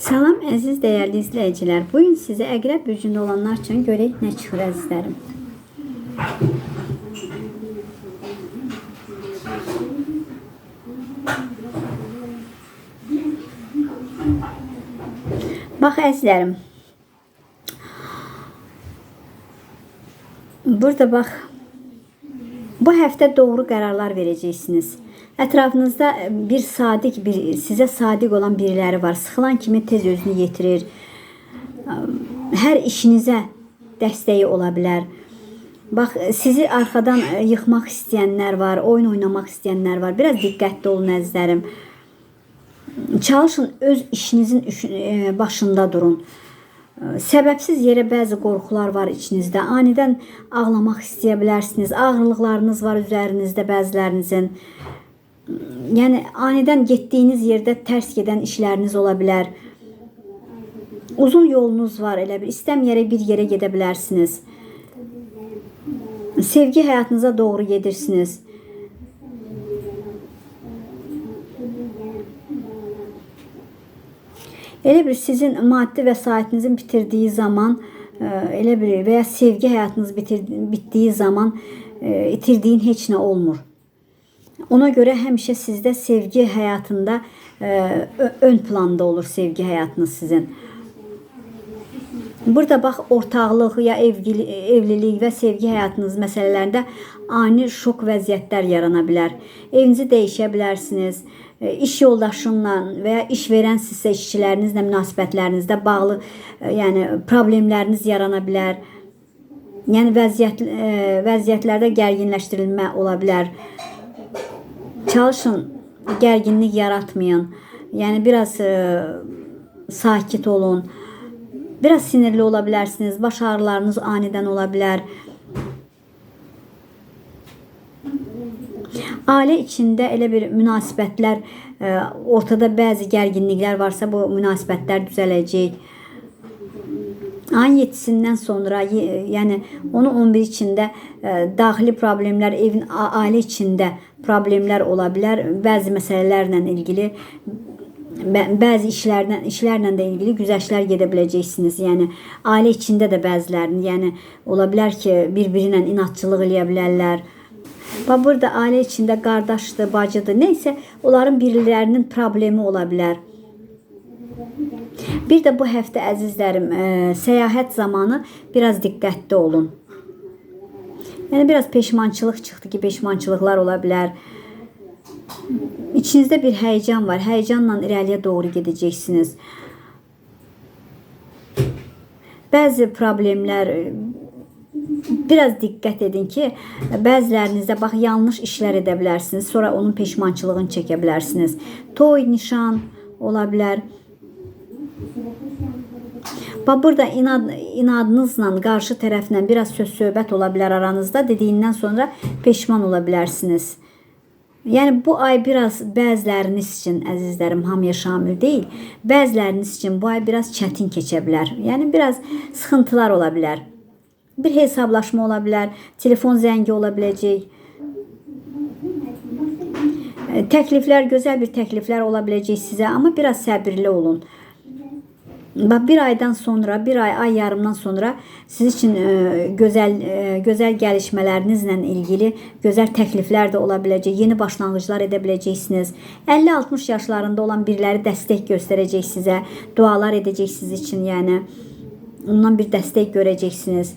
Salam əziz dəyərli izləyicilər. Bu gün sizə Əqrəb bürcündə olanlar üçün görək nə çıxır əzizlərim. Bax əzizlərim. Burada bax bu həftə doğru qərarlar verəcəksiniz. Ətrafınızda bir sadiq, bir sizə sadiq olan biriləri var. Sıxılan kimi tez özünü yetirir. Hər işinizə dəstəyi ola bilər. Bax, sizi arxadan yıxmaq istəyənlər var, oyun oynamaq istəyənlər var. Biraz diqqətli olun əzizlərim. Çalışın öz işinizin e, başında durun. Səbəbsiz yerə bəzi qorxular var içinizdə. Anidən ağlamaq istəyə bilərsiniz. Ağırlıqlarınız var üzərinizdə bəzilərinizin. Yəni anidən getdiyiniz yerdə tərs gedən işləriniz ola bilər. Uzun yolunuz var elə bir istəməyərək bir yerə gedə bilərsiniz. Sevgi həyatınıza doğru gedirsiniz. Elə bir sizin maddi vəsaitinizin bitirdiyi zaman e, elə bir və ya sevgi həyatınız bitir, bitdiyi zaman e, itirdiyin heç nə olmur. Ona görə həmişə sizdə sevgi həyatında e, ön planda olur sevgi həyatınız sizin. Burada bax ortaqlıq ya evgili, evlilik və sevgi həyatınız məsələlərində ani şok vəziyyətlər yarana bilər. Evinizi dəyişə bilərsiniz. E, İş yoldaşınla və ya iş verənsinizsə işçilərinizlə münasibətlərinizdə bağlı e, yəni problemləriniz yarana bilər. Yəni vəziyyət e, vəziyyətlərdə gərginləşdirilmə ola bilər. Çalışın gərginlik yaratmayın. Yəni biraz sakit olun. Biraz sinirli ola bilərsiniz. Baş ağrılarınız anidən ola bilər. Ailə içində elə bir münasibətlər e, ortada bəzi gərginliklər varsa bu münasibətlər düzələcək. Ayın 7-sindən sonra, yəni onu 11 içində e, daxili problemlər, evin ailə içində problemlər ola bilər. Bəzi ilgili bəzi işlərdən işlərlə də ilgili güzəştlər gedə biləcəksiniz. Yəni ailə içində də bəzilərinin, yəni ola bilər ki, bir-birinə inadçılıq eləyə bilərlər. Bax burada ailə içində qardaşdır, bacıdır, nə isə onların birilərinin problemi ola bilər. Bir də bu həftə əzizlərim, e, səyahət zamanı biraz diqqətli olun. Yəni biraz peşmançılıq çıxdı ki, peşmançılıqlar ola bilər. İçinizdə bir həyəcan var. Həyəcanla irəliyə doğru gedəcəksiniz. Bəzi problemlər biraz diqqət edin ki, bəzilərinizdə bax yanlış işlər edə bilərsiniz, sonra onun peşmançılığını çəkə bilərsiniz. Toy, nişan ola bilər. Bax burada inad inadınızla qarşı tərəflə biraz söz söhbət ola bilər aranızda. Dediyindən sonra peşman ola bilərsiniz. Yəni bu ay biraz bəziləriniz üçün əzizlərim hamıya şamil deyil. Bəziləriniz üçün bu ay biraz çətin keçə bilər. Yəni biraz sıxıntılar ola bilər. Bir hesablaşma ola bilər, telefon zəngi ola biləcək. Təkliflər, gözəl bir təkliflər ola biləcək sizə, amma biraz səbirli olun. Bir aydan sonra, bir ay, ay yarımdan sonra siz üçün e, gözəl e, gözəl gəlişmələrinizlə ilgili gözəl təkliflər də ola biləcək. Yeni başlanğıclar edə biləcəksiniz. 50-60 yaşlarında olan biriləri dəstək göstərəcək sizə, dualar edəcək siz üçün, yəni ondan bir dəstək görəcəksiniz.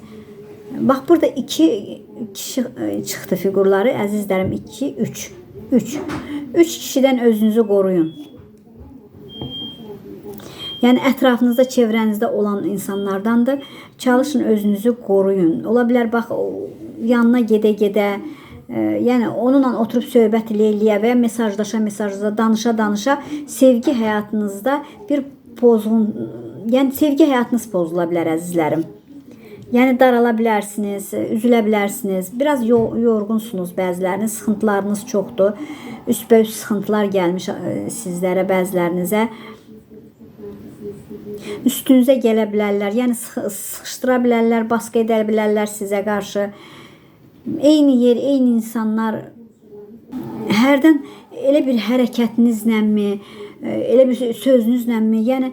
Bax burada 2 kişi e, çıxdı fiqurları, əzizlərim 2 3 3 3 kişidən özünüzü qoruyun. Yəni ətrafınızda, çevrənizdə olan insanlardandır. Çalışın özünüzü qoruyun. Ola bilər bax yanına gedə-gedə, e, yəni onunla oturub söhbət eləyə və ya mesajlaşa, mesajlaşa, danışa, danışa sevgi həyatınızda bir pozğun, yəni sevgi həyatınız pozula bilər əzizlərim. Yəni darala bilərsiniz, üzülə bilərsiniz. Biraz yo yorğunsunuz bəziləriniz, sıxıntılarınız çoxdur. Üstbəüst sıxıntılar gəlmiş e, sizlərə, bəzilərinizə. Üstünüzə gələ bilərlər. Yəni sıx- sıxışdıra bilərlər, baskı edə bilərlər sizə qarşı. Eyni yer, eyni insanlar hərdən elə bir hərəkətinizləmi, e, elə bir sözünüzləmi, yəni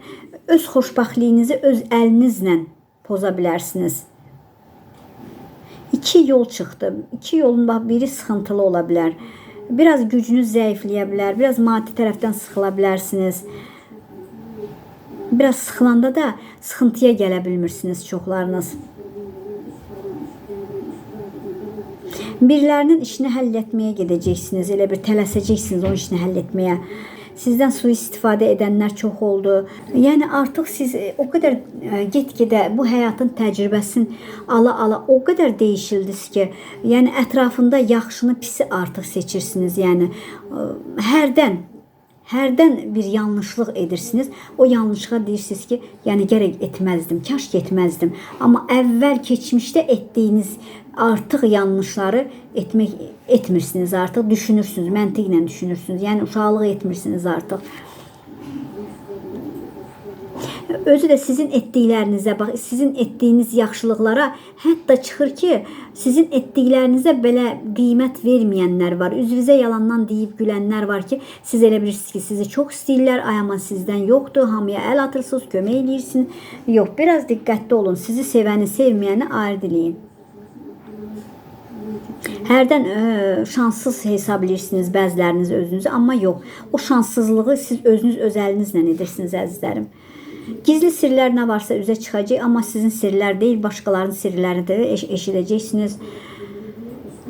öz xoşbəxtliyinizi öz əlinizlə poza bilərsiniz. İki yol çıxdı. İki yolun bax biri sıxıntılı ola bilər. Biraz gücünüz zəifləyə bilər, biraz maddi tərəfdən sıxıla bilərsiniz. Biraz sıxılanda da sıxıntıya gələ bilmirsiniz çoxlarınız. Birilərinin işini həll etməyə gedəcəksiniz. Elə bir tələsəcəksiniz o işini həll etməyə. Sizdən sui-istifadə edənlər çox oldu. Yəni artıq siz e, o qədər e, get-gedə bu həyatın təcrübəsini ala-ala o qədər dəyişildiniz ki, yəni ətrafında yaxşını, pisi artıq seçirsiniz. Yəni e, hərdən hərdən bir yanlışlıq edirsiniz. O yanlışlığa deyirsiniz ki, yəni gərək etməzdim, kaş getməzdim. Amma əvvəl keçmişdə etdiyiniz artıq yanlışları etmək etmirsiniz artıq düşünürsünüz, məntiqlə düşünürsünüz. Yəni uşaqlıq etmirsiniz artıq. Özü də sizin etdiklərinizə bax, sizin etdiyiniz yaxşılıqlara hətta çıxır ki, sizin etdiklərinizə belə qiymət verməyənlər var. Üzünüzə yalandan deyib gülənlər var ki, siz elə bilirsiniz ki, sizi çox istəyirlər, ay amma sizdən yoxdur, hamıya əl atırsınız, kömək eləyirsiniz. Yox, biraz diqqətli olun. Sizi sevəni, sevməyəni ayrı eləyin. Hərdən ə, şanssız hesab edirsiniz bəziləriniz özünüzü, amma yox. O şanssızlığı siz özünüz öz əlinizlə edirsiniz əzizlərim. Gizli sirlər nə varsa üzə çıxacaq, amma sizin sirlər deyil, başqalarının sirlərini də eş eşidəcəksiniz.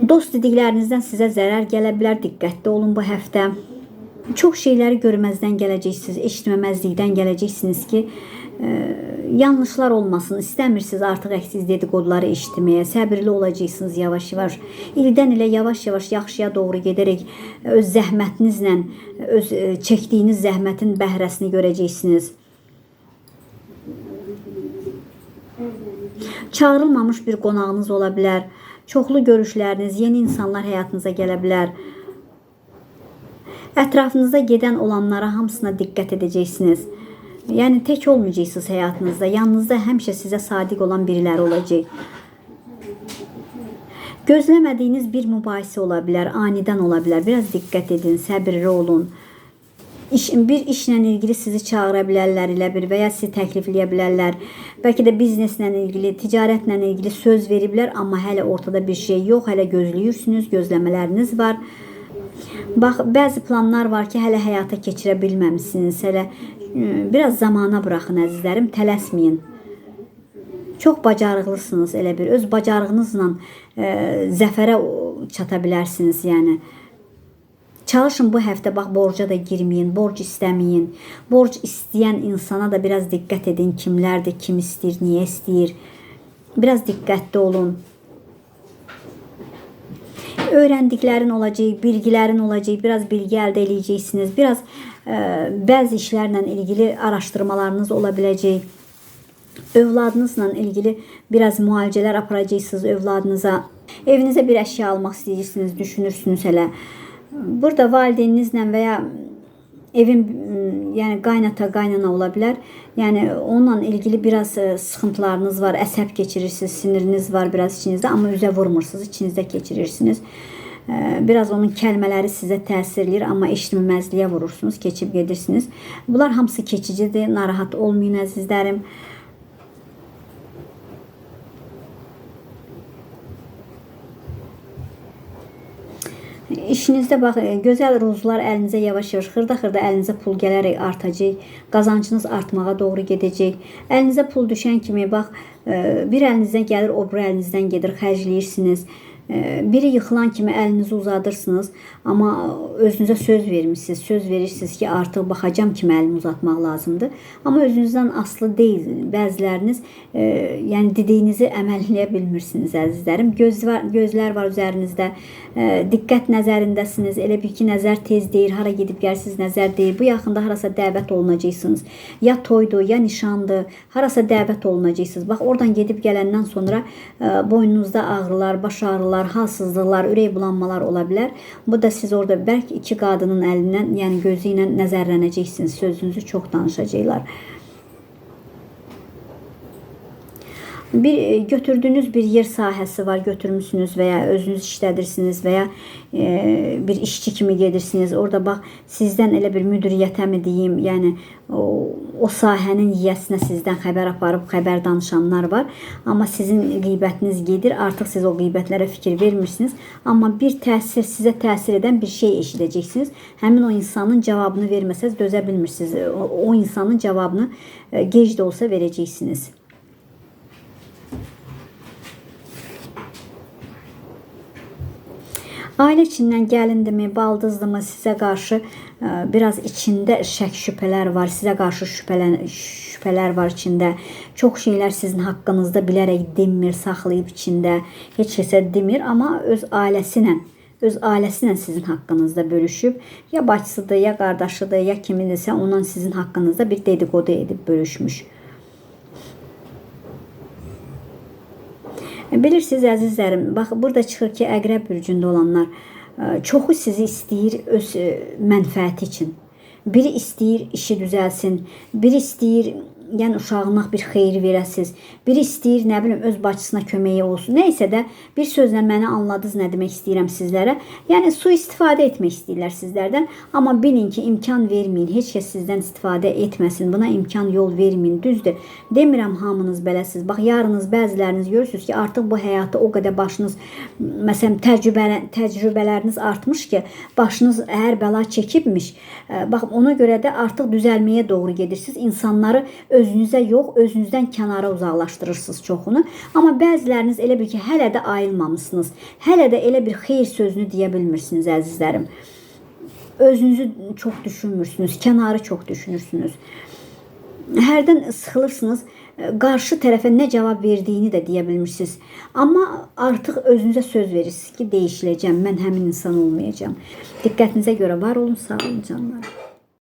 Dost dediklərinizdən sizə zərər gələ bilər. Diqqətli olun bu həftə. Çox şeyləri görməzdən gələcəksiniz, eşitməməzlikdən gələcəksiniz ki, ə, yanlışlar olmasın. İstəmirsiniz artıq əksiz dedikoduları eşitməyə. Səbirli olacaqsınız yavaş-yavaş. İldən ilə yavaş-yavaş yaxşıya doğru gedərək öz zəhmətinizlə, öz ə, çəkdiyiniz zəhmətin bəhrəsini görəcəksiniz. Çağırılmamış bir qonağınız ola bilər. Çoxlu görüşləriniz, yeni insanlar həyatınıza gələ bilər. Ətrafınızda gedən olanlara hamısına diqqət edəcəksiniz. Yəni tək olmayacaqsınız həyatınızda. Yanınızda həmişə sizə sadiq olan biriləri olacaq. Gözləmədiyiniz bir mübahisə ola bilər, anidən ola bilər. Biraz diqqət edin, səbirli olun. İş, bir işlə ilgili sizi çağıra bilərlər elə bir və ya sizi təklifləyə bilərlər. Bəlkə də bizneslə ilgili, ticarətlə ilgili söz veriblər, amma hələ ortada bir şey yox, hələ gözləyirsiniz, gözləmələriniz var. Bax, bəzi planlar var ki, hələ həyata keçirə bilməmisiniz. Hələ ə, biraz zamana buraxın əzizlərim, tələsməyin. Çox bacarıqlısınız elə bir. Öz bacarığınızla ə, zəfərə çata bilərsiniz, yəni. Çalışın bu həftə bax borca da girməyin, borc istəməyin. Borc istəyən insana da biraz diqqət edin. Kimlərdir, kim istəyir, niyə istəyir? Biraz diqqətli olun. Öyrəndiklərin olacaq, bilgilərin olacaq, biraz bilgi əldə edəcəksiniz. Biraz ə, bəzi işlərlə ilgili araşdırmalarınız ola biləcək. Övladınızla ilgili biraz müalicələr aparacaqsınız övladınıza. Evinizə bir əşya almaq istəyirsiniz, düşünürsünüz hələ. Burada valideyninizlə və ya evin yəni qaynata, qaynana ola bilər. Yəni onunla ilgili biraz ə, sıxıntılarınız var, əsəb keçirirsiniz, siniriniz var biraz içinizdə, amma üzə vurmursunuz, içinizdə keçirirsiniz. Ə, Biraz onun kəlmələri sizə təsir eləyir, amma eşitməməzliyə vurursunuz, keçib gedirsiniz. Bunlar hamısı keçicidir. Narahat olmayın əzizlərim. İşinizdə bax, e, gözəl ruzular əlinizə yavaş-yavaş xırda-xırda əlinizə pul gələrək artacaq. Qazancınız artmağa doğru gedəcək. Əlinizə pul düşən kimi bax, e, bir əlinizdən gəlir, o biri əlinizdən gedir, xərcləyirsiniz. Biri yıxılan kimi əlinizi uzadırsınız, amma özünüzə söz vermisiniz. Söz verirsiniz ki, artıq baxacam kimi əlimi uzatmaq lazımdır. Amma özünüzdən asılı deyil. Bəziləriniz e, yəni dediyinizi əməl eləyə bilmirsiniz əzizlərim. Göz var, gözlər var üzərinizdə. E, diqqət nəzərindəsiniz. Elə bil ki, nəzər tez deyir, hara gedib gəlirsiniz, nəzər deyir. Bu yaxında harasa dəvət olunacaqsınız. Ya toydur, ya nişandır, harasa dəvət olunacaqsınız. Bax, oradan gedib gələndən sonra e, boynunuzda ağrılar, baş ağrılar, halsızlıqlar, ürək bulanmalar ola bilər. Bu da siz orada bəlkə iki qadının əlindən, yəni gözü ilə nəzərlənəcəksiniz. Sözünüzü çox danışacaqlar. Bir e, götürdüyünüz bir yer sahəsi var, götürmüsünüz və ya özünüz işlədirsiniz və ya e, bir işçi kimi gedirsiniz. Orada bax sizdən elə bir müdiriyyətə mi deyim, yəni o, o sahənin yiyəsinə sizdən xəbər aparıb xəbər danışanlar var. Amma sizin qeybətiniz gedir. Artıq siz o qeybətlərə fikir vermirsiniz. Amma bir təsir sizə təsir edən bir şey eşidəcəksiniz. Həmin o insanın cavabını verməsəz dözə bilmirsiniz. O, o insanın cavabını e, gec də olsa verəcəksiniz. Ailə içindən gəlindimi, baldızdımı sizə qarşı ə, biraz içində şək şübhələr var, sizə qarşı şübhələn şübhələr var içində. Çox şeylər sizin haqqınızda bilərək demir, saxlayıb içində. Heç kəsə demir, amma öz ailəsi ilə öz ailəsi ilə sizin haqqınızda bölüşüb, ya bacısıdır, ya qardaşıdır, ya kimindirsə ondan sizin haqqınızda bir dedikodu edib bölüşmüş. Bilirsiniz əzizlərim, bax burada çıxır ki, Əqrəb bürcündə olanlar ə, çoxu sizi istəyir öz ə, mənfəəti üçün. Biri istəyir işi düzəlsin, biri istəyir yəni uşağına bir xeyir verəsiz. Biri istəyir, nə bilim, öz bacısına köməyi olsun. Nə isə də bir sözlə məni anladınız nə demək istəyirəm sizlərə. Yəni su istifadə etmək istəyirlər sizlərdən, amma bilin ki, imkan verməyin. Heç kəs sizdən istifadə etməsin. Buna imkan yol verməyin. Düzdür. Demirəm hamınız beləsiz. Bax, yarınız bəziləriniz görürsüz ki, artıq bu həyatda o qədər başınız məsələn təcrübə təcrübələriniz artmış ki, başınız hər bəla çəkibmiş. Bax, ona görə də artıq düzəlməyə doğru gedirsiniz. İnsanları özünüzə yox, özünüzdən kənara uzaqlaşdırırsınız çoxunu. Amma bəziləriniz elə bil ki, hələ də ayılmamısınız. Hələ də elə bir xeyir sözünü deyə bilmirsiniz əzizlərim. Özünüzü çox düşünmürsünüz, kənarı çox düşünürsünüz. Hərdən sıxılırsınız, qarşı tərəfə nə cavab verdiyini də deyə bilmirsiniz. Amma artıq özünüzə söz verirsiniz ki, dəyişiləcəm, mən həmin insan olmayacağam. Diqqətinizə görə var olun, sağ olun canlarım.